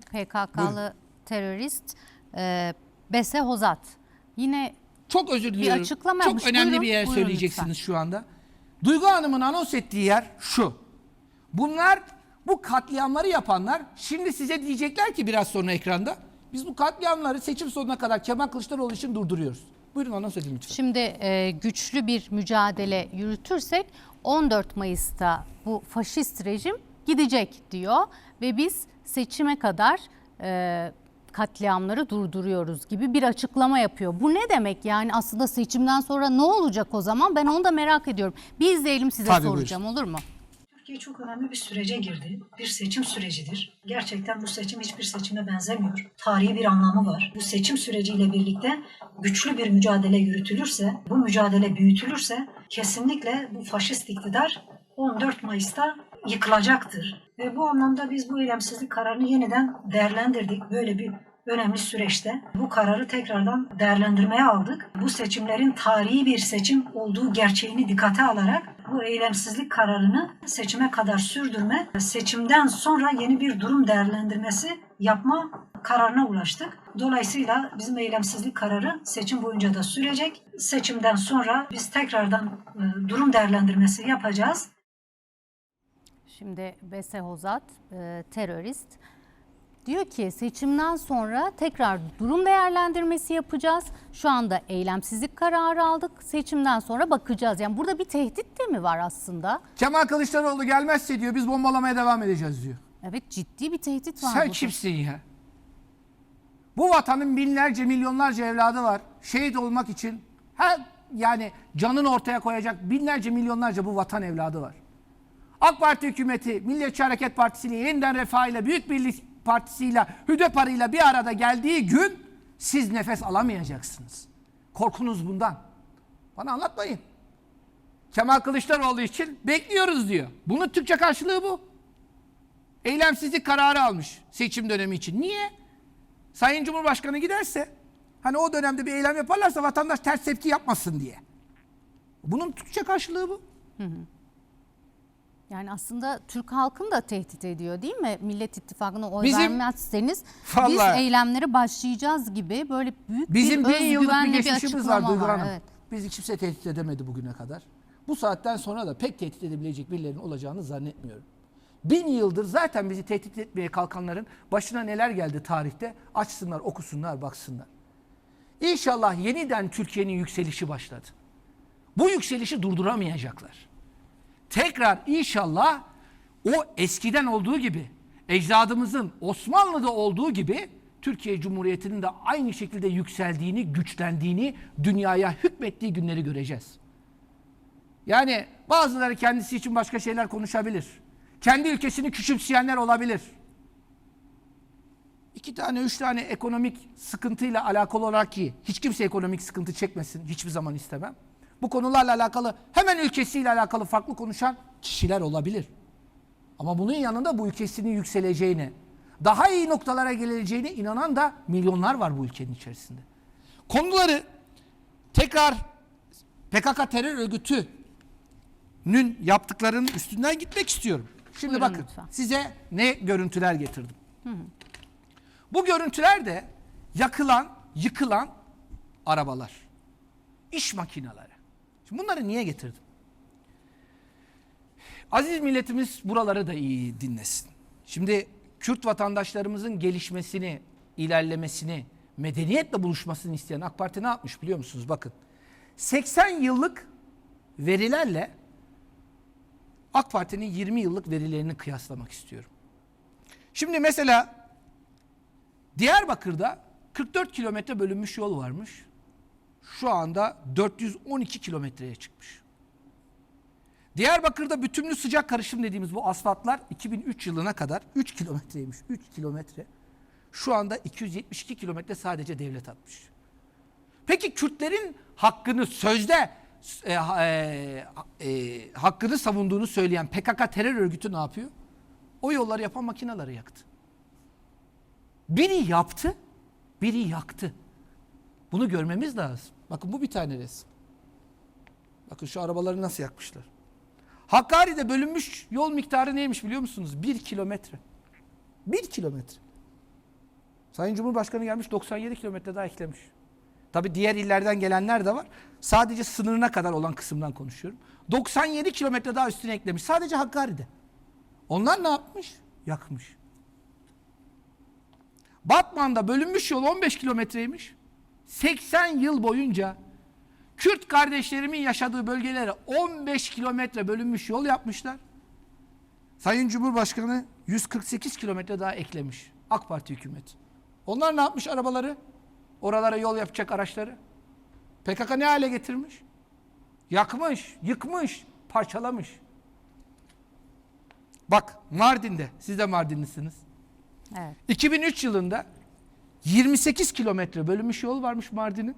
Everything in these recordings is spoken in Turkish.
PKK'lı terörist e, Bese Hozat. Yine Çok özür diliyorum. açıklama Çok yapmış. önemli Buyurun, bir yer buyurun söyleyeceksiniz lütfen. şu anda. Duygu Hanım'ın anons ettiği yer şu. Bunlar bu katliamları yapanlar şimdi size diyecekler ki biraz sonra ekranda biz bu katliamları seçim sonuna kadar Kemal Kılıçdaroğlu için durduruyoruz. Buyurun anons edin lütfen. Şimdi e, güçlü bir mücadele yürütürsek 14 Mayıs'ta bu faşist rejim gidecek diyor ve biz seçime kadar e, katliamları durduruyoruz gibi bir açıklama yapıyor. Bu ne demek yani aslında seçimden sonra ne olacak o zaman ben onu da merak ediyorum. Bir izleyelim size Tabii, soracağım olur mu? Türkiye çok önemli bir sürece girdi. Bir seçim sürecidir. Gerçekten bu seçim hiçbir seçime benzemiyor. Tarihi bir anlamı var. Bu seçim süreciyle birlikte güçlü bir mücadele yürütülürse, bu mücadele büyütülürse kesinlikle bu faşist iktidar 14 Mayıs'ta yıkılacaktır. Ve bu anlamda biz bu eylemsizlik kararını yeniden değerlendirdik. Böyle bir önemli süreçte bu kararı tekrardan değerlendirmeye aldık. Bu seçimlerin tarihi bir seçim olduğu gerçeğini dikkate alarak bu eylemsizlik kararını seçime kadar sürdürme, seçimden sonra yeni bir durum değerlendirmesi yapma kararına ulaştık. Dolayısıyla bizim eylemsizlik kararı seçim boyunca da sürecek. Seçimden sonra biz tekrardan e, durum değerlendirmesi yapacağız. Şimdi Bese Hozat e, terörist diyor ki seçimden sonra tekrar durum değerlendirmesi yapacağız. Şu anda eylemsizlik kararı aldık. Seçimden sonra bakacağız. Yani burada bir tehdit de mi var aslında? Kemal Kılıçdaroğlu gelmezse diyor biz bombalamaya devam edeceğiz diyor. Evet ciddi bir tehdit var Sen burada. kimsin ya? Bu vatanın binlerce milyonlarca evladı var. Şehit olmak için her yani canını ortaya koyacak binlerce milyonlarca bu vatan evladı var. AK Parti hükümeti Milliyetçi Hareket Partisi yeniden Refah ile Büyük Birlik Partisi ile Hüdapar ile bir arada geldiği gün siz nefes alamayacaksınız. Korkunuz bundan. Bana anlatmayın. Kemal Kılıçdaroğlu için bekliyoruz diyor. Bunun Türkçe karşılığı bu. Eylemsizlik kararı almış seçim dönemi için. Niye? Sayın Cumhurbaşkanı giderse hani o dönemde bir eylem yaparlarsa vatandaş ters tepki yapmasın diye. Bunun Türkçe karşılığı bu. Yani aslında Türk halkını da tehdit ediyor değil mi? Millet İttifakı'na oy Bizim- vermezseniz biz eylemlere başlayacağız gibi böyle büyük Bizim bir bin yıllık bir özgüvenli geçmişimiz var Duygu. Hanım. Evet. Bizi kimse tehdit edemedi bugüne kadar. Bu saatten sonra da pek tehdit edebilecek birilerinin olacağını zannetmiyorum. Bin yıldır zaten bizi tehdit etmeye kalkanların başına neler geldi tarihte açsınlar, okusunlar, baksınlar. İnşallah yeniden Türkiye'nin yükselişi başladı. Bu yükselişi durduramayacaklar. Tekrar inşallah o eskiden olduğu gibi ecdadımızın Osmanlı'da olduğu gibi Türkiye Cumhuriyeti'nin de aynı şekilde yükseldiğini, güçlendiğini, dünyaya hükmettiği günleri göreceğiz. Yani bazıları kendisi için başka şeyler konuşabilir. Kendi ülkesini küçümseyenler olabilir. İki tane, üç tane ekonomik sıkıntıyla alakalı olarak ki hiç kimse ekonomik sıkıntı çekmesin. Hiçbir zaman istemem. Bu konularla alakalı hemen ülkesiyle alakalı farklı konuşan kişiler olabilir. Ama bunun yanında bu ülkesinin yükseleceğine, daha iyi noktalara geleceğine inanan da milyonlar var bu ülkenin içerisinde. Konuları tekrar PKK terör örgütünün yaptıklarının üstünden gitmek istiyorum. Şimdi Buyurun bakın lütfen. size ne görüntüler getirdim. Bu görüntüler de yakılan, yıkılan arabalar. iş makineleri. Şimdi bunları niye getirdim? Aziz milletimiz buraları da iyi dinlesin. Şimdi Kürt vatandaşlarımızın gelişmesini, ilerlemesini, medeniyetle buluşmasını isteyen AK Parti ne yapmış biliyor musunuz? Bakın 80 yıllık verilerle AK Parti'nin 20 yıllık verilerini kıyaslamak istiyorum. Şimdi mesela Diyarbakır'da 44 kilometre bölünmüş yol varmış. Şu anda 412 kilometreye çıkmış. Diyarbakır'da bütünlü sıcak karışım dediğimiz bu asfaltlar 2003 yılına kadar 3 kilometreymiş. 3 kilometre. Şu anda 272 kilometre sadece devlet atmış. Peki Kürtlerin hakkını sözde e, e, e, hakkını savunduğunu söyleyen PKK terör örgütü ne yapıyor? O yolları yapan makineleri yaktı. Biri yaptı, biri yaktı. Bunu görmemiz lazım. Bakın bu bir tane resim. Bakın şu arabaları nasıl yakmışlar. Hakkari'de bölünmüş yol miktarı neymiş biliyor musunuz? Bir kilometre. Bir kilometre. Sayın Cumhurbaşkanı gelmiş 97 kilometre daha eklemiş. Tabi diğer illerden gelenler de var. Sadece sınırına kadar olan kısımdan konuşuyorum. 97 kilometre daha üstüne eklemiş. Sadece Hakkari'de. Onlar ne yapmış? Yakmış. Batman'da bölünmüş yol 15 kilometreymiş. 80 yıl boyunca Kürt kardeşlerimin yaşadığı bölgelere 15 kilometre bölünmüş yol yapmışlar. Sayın Cumhurbaşkanı 148 kilometre daha eklemiş. AK Parti hükümeti. Onlar ne yapmış arabaları? Oralara yol yapacak araçları. PKK ne hale getirmiş? Yakmış, yıkmış, parçalamış. Bak Mardin'de, siz de Mardinlisiniz. Evet. 2003 yılında 28 kilometre bölünmüş yol varmış Mardin'in.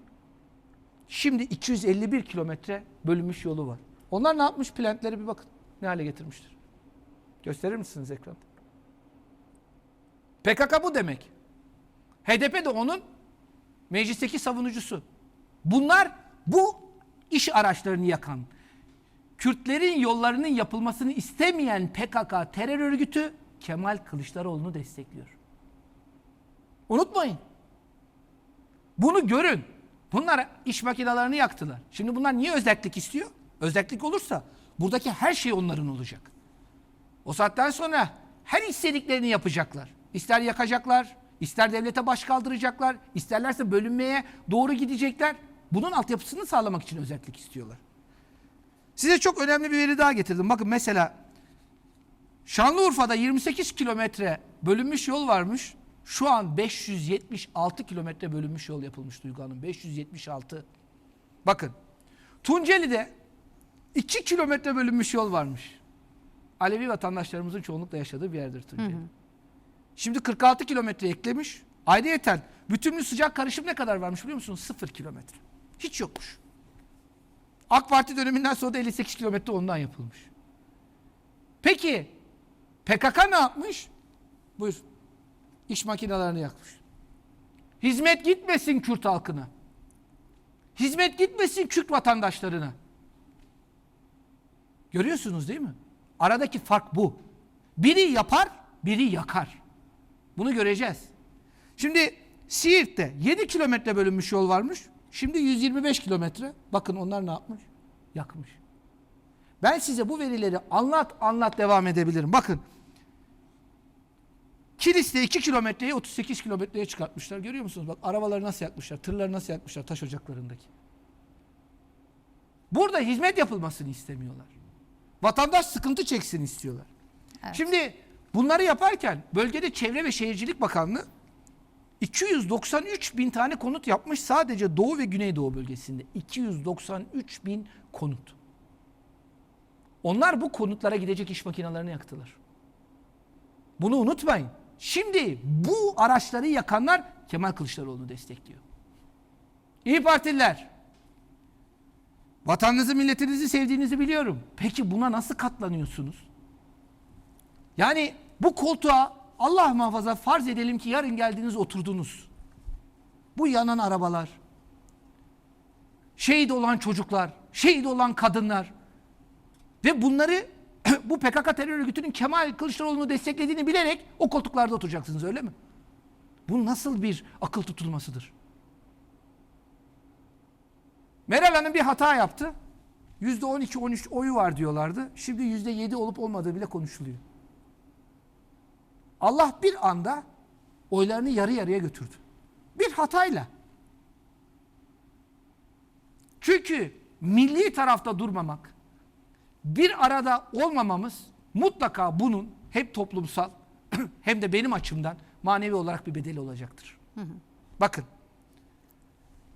Şimdi 251 kilometre bölünmüş yolu var. Onlar ne yapmış? Plantleri bir bakın. Ne hale getirmiştir. Gösterir misiniz ekranda? PKK bu demek. HDP de onun meclisteki savunucusu. Bunlar bu iş araçlarını yakan, Kürtlerin yollarının yapılmasını istemeyen PKK terör örgütü Kemal Kılıçdaroğlu'nu destekliyor. Unutmayın. Bunu görün. Bunlar iş makinelerini yaktılar. Şimdi bunlar niye özellik istiyor? Özellik olursa buradaki her şey onların olacak. O saatten sonra her istediklerini yapacaklar. İster yakacaklar, ister devlete baş kaldıracaklar, isterlerse bölünmeye doğru gidecekler. Bunun altyapısını sağlamak için özellik istiyorlar. Size çok önemli bir veri daha getirdim. Bakın mesela Şanlıurfa'da 28 kilometre bölünmüş yol varmış. Şu an 576 kilometre bölünmüş yol yapılmış Duygu Hanım. 576. Bakın Tunceli'de 2 kilometre bölünmüş yol varmış. Alevi vatandaşlarımızın çoğunlukla yaşadığı bir yerdir Tunceli. Şimdi 46 kilometre eklemiş. Ayrıyeten bütünlü sıcak karışım ne kadar varmış biliyor musunuz? 0 kilometre. Hiç yokmuş. AK Parti döneminden sonra da 58 kilometre ondan yapılmış. Peki PKK ne yapmış? Buyur. İş makinelerini yakmış. Hizmet gitmesin Kürt halkına. Hizmet gitmesin Kürt vatandaşlarına. Görüyorsunuz değil mi? Aradaki fark bu. Biri yapar, biri yakar. Bunu göreceğiz. Şimdi Siirt'te 7 kilometre bölünmüş yol varmış. Şimdi 125 kilometre. Bakın onlar ne yapmış? Yakmış. Ben size bu verileri anlat anlat devam edebilirim. Bakın. Kilis'te 2 kilometreyi 38 kilometreye çıkartmışlar. Görüyor musunuz? Bak arabaları nasıl yakmışlar, tırları nasıl yakmışlar taş ocaklarındaki. Burada hizmet yapılmasını istemiyorlar. Vatandaş sıkıntı çeksin istiyorlar. Şimdi bunları yaparken bölgede Çevre ve Şehircilik Bakanlığı 293 bin tane konut yapmış sadece Doğu ve Güneydoğu bölgesinde. 293 bin konut. Onlar bu konutlara gidecek iş makinelerini yaktılar. Bunu unutmayın. Şimdi bu araçları yakanlar Kemal Kılıçdaroğlu'nu destekliyor. İyi Partililer. Vatanınızı, milletinizi sevdiğinizi biliyorum. Peki buna nasıl katlanıyorsunuz? Yani bu koltuğa Allah muhafaza farz edelim ki yarın geldiniz oturdunuz. Bu yanan arabalar, şehit olan çocuklar, şehit olan kadınlar ve bunları bu PKK terör örgütünün Kemal Kılıçdaroğlu'nu desteklediğini bilerek o koltuklarda oturacaksınız öyle mi? Bu nasıl bir akıl tutulmasıdır? Meral Hanım bir hata yaptı. %12-13 oyu var diyorlardı. Şimdi %7 olup olmadığı bile konuşuluyor. Allah bir anda oylarını yarı yarıya götürdü. Bir hatayla. Çünkü milli tarafta durmamak, bir arada olmamamız mutlaka bunun hem toplumsal hem de benim açımdan manevi olarak bir bedeli olacaktır. Bakın.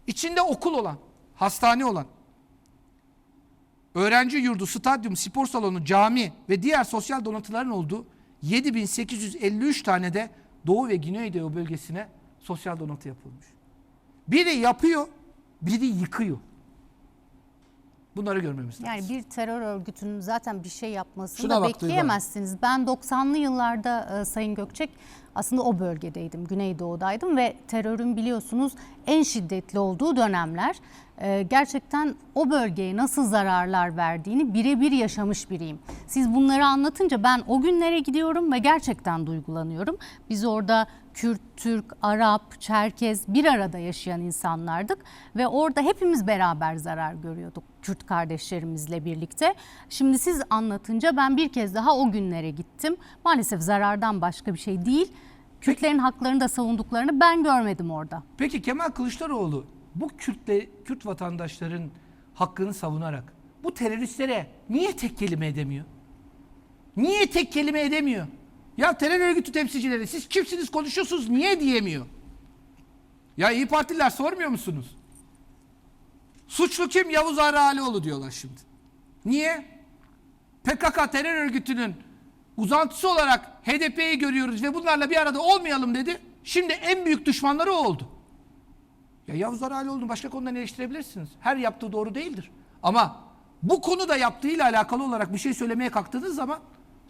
içinde okul olan, hastane olan, öğrenci yurdu, stadyum, spor salonu, cami ve diğer sosyal donatıların olduğu 7853 tane de Doğu ve Güneydoğu bölgesine sosyal donatı yapılmış. Biri yapıyor, biri yıkıyor. Bunları görmemiz lazım. Yani bir terör örgütünün zaten bir şey yapmasını Şuna da bekleyemezsiniz. Ben 90'lı yıllarda e, Sayın Gökçek aslında o bölgedeydim, Güneydoğu'daydım ve terörün biliyorsunuz en şiddetli olduğu dönemler. E, gerçekten o bölgeye nasıl zararlar verdiğini birebir yaşamış biriyim. Siz bunları anlatınca ben o günlere gidiyorum ve gerçekten duygulanıyorum. Biz orada Kürt, Türk, Arap, Çerkez bir arada yaşayan insanlardık ve orada hepimiz beraber zarar görüyorduk Kürt kardeşlerimizle birlikte. Şimdi siz anlatınca ben bir kez daha o günlere gittim. Maalesef zarardan başka bir şey değil. Kürtlerin haklarını da savunduklarını ben görmedim orada. Peki Kemal Kılıçdaroğlu bu Kürtle, Kürt vatandaşların hakkını savunarak bu teröristlere niye tek kelime edemiyor? Niye tek kelime edemiyor? Ya terör örgütü temsilcileri siz kimsiniz konuşuyorsunuz niye diyemiyor? Ya İyi Partililer sormuyor musunuz? Suçlu kim? Yavuz Ağrı Alioğlu diyorlar şimdi. Niye? PKK terör örgütünün uzantısı olarak HDP'yi görüyoruz ve bunlarla bir arada olmayalım dedi. Şimdi en büyük düşmanları oldu. Ya Yavuz Ağrı Alioğlu'nu başka konudan eleştirebilirsiniz. Her yaptığı doğru değildir. Ama bu konuda yaptığıyla alakalı olarak bir şey söylemeye kalktığınız zaman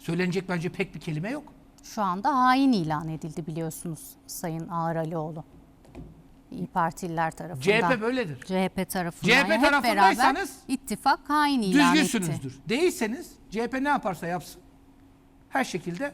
söylenecek bence pek bir kelime yok. Şu anda hain ilan edildi biliyorsunuz Sayın Ağar Alioğlu. İyi Partililer tarafından. CHP böyledir. CHP tarafından. CHP hep beraber tarafındaysanız ittifak hain ilan etti. Düzgünsünüzdür. Değilseniz CHP ne yaparsa yapsın her şekilde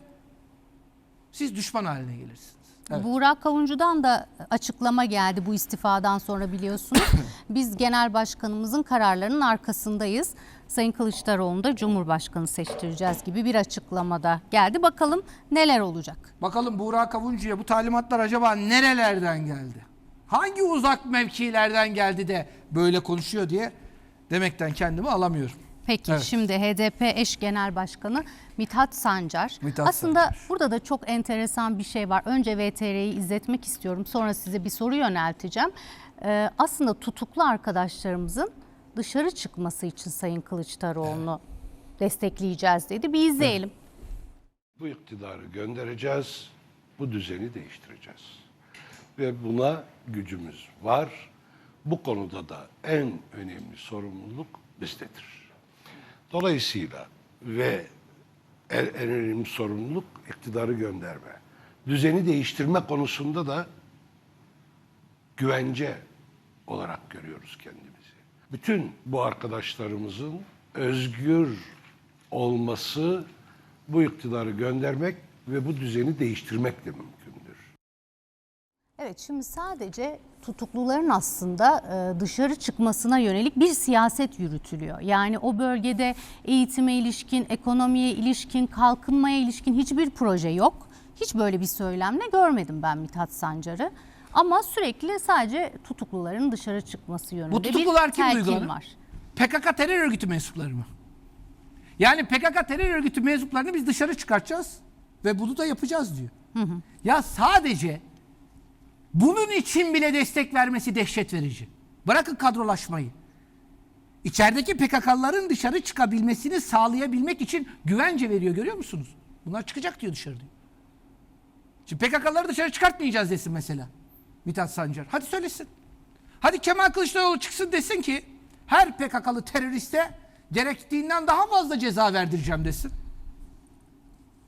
siz düşman haline gelirsiniz. Evet. Buğra Kavuncu'dan da açıklama geldi bu istifadan sonra biliyorsunuz. Biz genel başkanımızın kararlarının arkasındayız. Sayın Kılıçdaroğlu'nu da Cumhurbaşkanı seçtireceğiz gibi bir açıklamada geldi. Bakalım neler olacak. Bakalım Buğra Kavuncu'ya bu talimatlar acaba nerelerden geldi? Hangi uzak mevkilerden geldi de böyle konuşuyor diye demekten kendimi alamıyorum. Peki Evet. şimdi HDP eş genel başkanı Mithat Sancar. Mithat Aslında Sancar. burada da çok enteresan bir şey var. Önce VTR'yi izletmek istiyorum. Sonra size bir soru yönelteceğim. Ee, aslında tutuklu arkadaşlarımızın dışarı çıkması için Sayın Kılıçdaroğlu'nu destekleyeceğiz dedi. Bir izleyelim. Bu iktidarı göndereceğiz, bu düzeni değiştireceğiz. Ve buna gücümüz var. Bu konuda da en önemli sorumluluk bizdedir. Dolayısıyla ve en, en önemli sorumluluk iktidarı gönderme. Düzeni değiştirme konusunda da güvence olarak görüyoruz kendimizi. Bütün bu arkadaşlarımızın özgür olması bu iktidarı göndermek ve bu düzeni değiştirmekle mümkündür. Evet şimdi sadece tutukluların aslında e, dışarı çıkmasına yönelik bir siyaset yürütülüyor. Yani o bölgede eğitime ilişkin, ekonomiye ilişkin, kalkınmaya ilişkin hiçbir proje yok. Hiç böyle bir söylemle görmedim ben Mithat Sancar'ı. Ama sürekli sadece tutukluların dışarı çıkması yönünde Bu tutuklular bir kim telkin var. PKK terör örgütü mensupları mı? Yani PKK terör örgütü mensuplarını biz dışarı çıkartacağız ve bunu da yapacağız diyor. Ya sadece bunun için bile destek vermesi dehşet verici. Bırakın kadrolaşmayı. İçerideki PKK'ların dışarı çıkabilmesini sağlayabilmek için güvence veriyor görüyor musunuz? Bunlar çıkacak diyor dışarı diyor. Şimdi PKK'ları dışarı çıkartmayacağız desin mesela. Mithat Sancar. Hadi söylesin. Hadi Kemal Kılıçdaroğlu çıksın desin ki her PKK'lı teröriste gerektiğinden daha fazla ceza verdireceğim desin.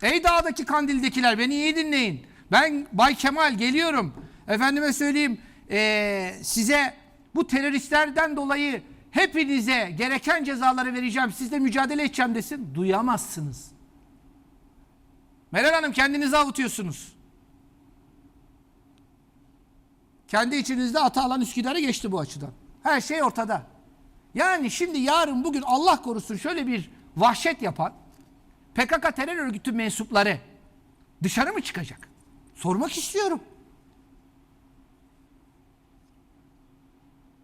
Ey dağdaki kandildekiler beni iyi dinleyin. Ben Bay Kemal geliyorum. Efendime söyleyeyim eee, size bu teröristlerden dolayı hepinize gereken cezaları vereceğim. Sizle mücadele edeceğim desin. Duyamazsınız. Meral Hanım kendinizi avutuyorsunuz. Kendi içinizde ata alan Üsküdar'ı geçti bu açıdan. Her şey ortada. Yani şimdi yarın bugün Allah korusun şöyle bir vahşet yapan PKK terör örgütü mensupları dışarı mı çıkacak? Sormak istiyorum.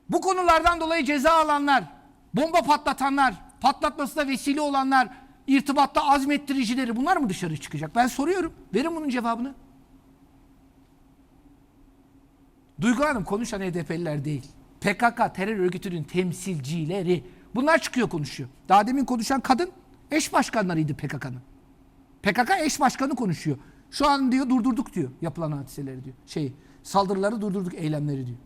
Bu konulardan dolayı ceza alanlar, bomba patlatanlar, patlatmasına vesile olanlar, irtibatta azmettiricileri bunlar mı dışarı çıkacak? Ben soruyorum. Verin bunun cevabını. Duygu Hanım konuşan HDP'liler değil. PKK terör örgütünün temsilcileri. Bunlar çıkıyor konuşuyor. Daha demin konuşan kadın eş başkanlarıydı PKK'nın. PKK eş başkanı konuşuyor. Şu an diyor durdurduk diyor yapılan hadiseleri diyor. Şey saldırıları durdurduk eylemleri diyor.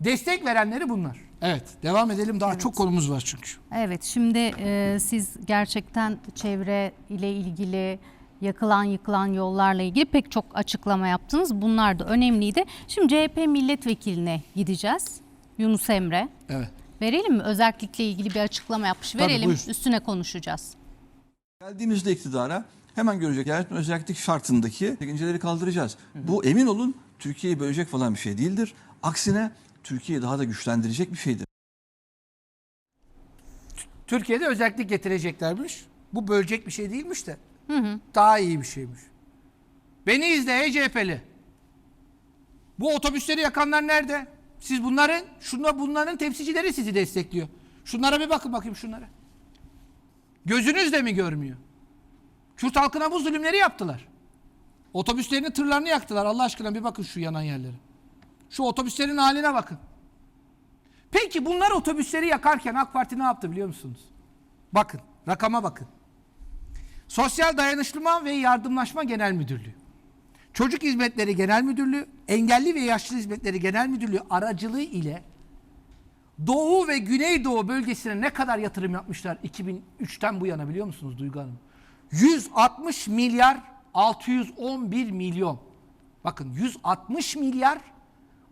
Destek verenleri bunlar. Evet devam edelim daha çok konumuz var çünkü. Evet şimdi e, siz gerçekten çevre ile ilgili yakılan yıkılan yollarla ilgili pek çok açıklama yaptınız. Bunlar da önemliydi. Şimdi CHP milletvekilline gideceğiz. Yunus Emre. Evet. Verelim mi? Özellikle ilgili bir açıklama yapmış. Tabii, Verelim buyur. üstüne konuşacağız. Geldiğimizde iktidara Hemen görecek. Yardım özellik şartındaki çekinceleri kaldıracağız. Bu emin olun Türkiye'yi bölecek falan bir şey değildir. Aksine Türkiye'yi daha da güçlendirecek bir şeydir. Türkiye'de özellik getireceklermiş. Bu bölecek bir şey değilmiş de. Daha iyi bir şeymiş. Beni izle ey CHP'li. Bu otobüsleri yakanlar nerede? Siz bunların, şunda bunların temsilcileri sizi destekliyor. Şunlara bir bakın bakayım şunlara. Gözünüz de mi görmüyor? Kürt halkına bu zulümleri yaptılar. Otobüslerini, tırlarını yaktılar. Allah aşkına bir bakın şu yanan yerlere. Şu otobüslerin haline bakın. Peki bunlar otobüsleri yakarken AK Parti ne yaptı biliyor musunuz? Bakın, rakama bakın. Sosyal Dayanışma ve Yardımlaşma Genel Müdürlüğü, Çocuk Hizmetleri Genel Müdürlüğü, Engelli ve Yaşlı Hizmetleri Genel Müdürlüğü aracılığı ile Doğu ve Güneydoğu bölgesine ne kadar yatırım yapmışlar 2003'ten bu yana biliyor musunuz Duygu Hanım? 160 milyar 611 milyon. Bakın 160 milyar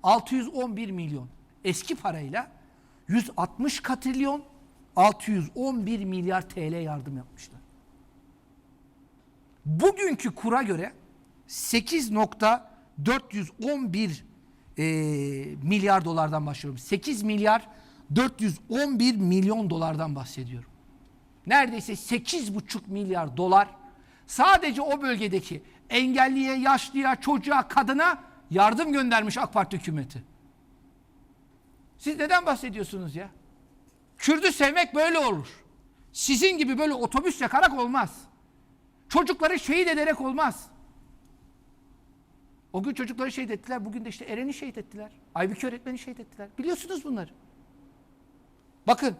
611 milyon. Eski parayla 160 katrilyon 611 milyar TL yardım yapmışlar. Bugünkü kura göre 8.411 e, milyar dolardan bahsediyorum. 8 milyar 411 milyon dolardan bahsediyorum. Neredeyse 8,5 milyar dolar sadece o bölgedeki engelliye, yaşlıya, çocuğa, kadına yardım göndermiş AK Parti hükümeti. Siz neden bahsediyorsunuz ya? Kürdü sevmek böyle olur. Sizin gibi böyle otobüs yakarak olmaz. Çocukları şehit ederek olmaz. O gün çocukları şehit ettiler. Bugün de işte Eren'i şehit ettiler. Aybüke öğretmeni şehit ettiler. Biliyorsunuz bunları. Bakın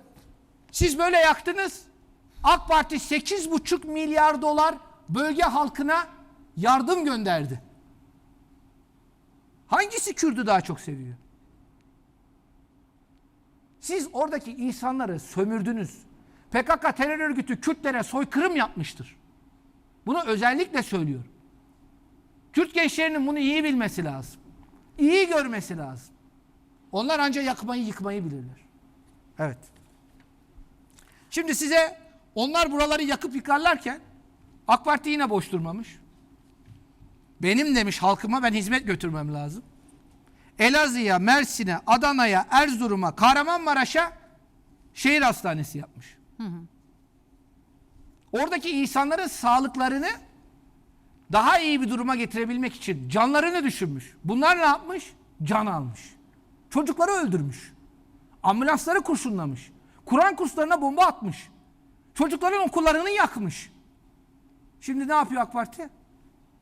siz böyle yaktınız. AK Parti 8,5 milyar dolar bölge halkına yardım gönderdi. Hangisi Kürdü daha çok seviyor? Siz oradaki insanları sömürdünüz. PKK terör örgütü Kürtlere soykırım yapmıştır. Bunu özellikle söylüyorum. Kürt gençlerinin bunu iyi bilmesi lazım. İyi görmesi lazım. Onlar ancak yakmayı yıkmayı bilirler. Evet. Şimdi size onlar buraları yakıp yıkarlarken AK Parti yine boş durmamış. Benim demiş halkıma ben hizmet götürmem lazım. Elazığ'a, Mersin'e, Adana'ya, Erzurum'a, Kahramanmaraş'a şehir hastanesi yapmış. Oradaki insanların sağlıklarını daha iyi bir duruma getirebilmek için canlarını düşünmüş. Bunlar ne yapmış? Can almış. Çocukları öldürmüş. Ambulansları kurşunlamış. Kur'an kurslarına bomba atmış. Çocukların okullarını yakmış. Şimdi ne yapıyor AK Parti?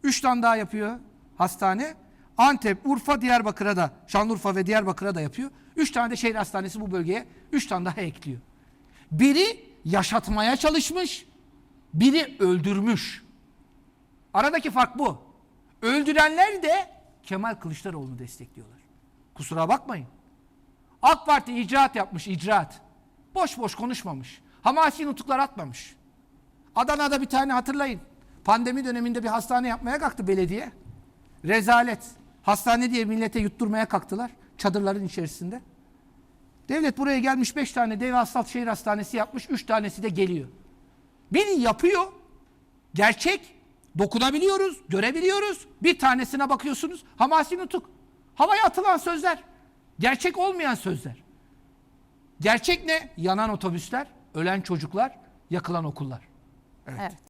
Üç tane daha yapıyor hastane. Antep, Urfa, Diyarbakır'a da, Şanlıurfa ve Diyarbakır'a da yapıyor. Üç tane de şehir hastanesi bu bölgeye, üç tane daha ekliyor. Biri yaşatmaya çalışmış, biri öldürmüş. Aradaki fark bu. Öldürenler de Kemal Kılıçdaroğlu'nu destekliyorlar. Kusura bakmayın. AK Parti icraat yapmış, icraat. Boş boş konuşmamış. Hamasi nutuklar atmamış. Adana'da bir tane hatırlayın. Pandemi döneminde bir hastane yapmaya kalktı belediye. Rezalet. Hastane diye millete yutturmaya kalktılar. Çadırların içerisinde. Devlet buraya gelmiş beş tane dev asfalt şehir hastanesi yapmış. Üç tanesi de geliyor. Biri yapıyor. Gerçek. Dokunabiliyoruz. Görebiliyoruz. Bir tanesine bakıyorsunuz. Hamasi nutuk. Havaya atılan sözler. Gerçek olmayan sözler. Gerçek ne? Yanan otobüsler, ölen çocuklar, yakılan okullar. Evet.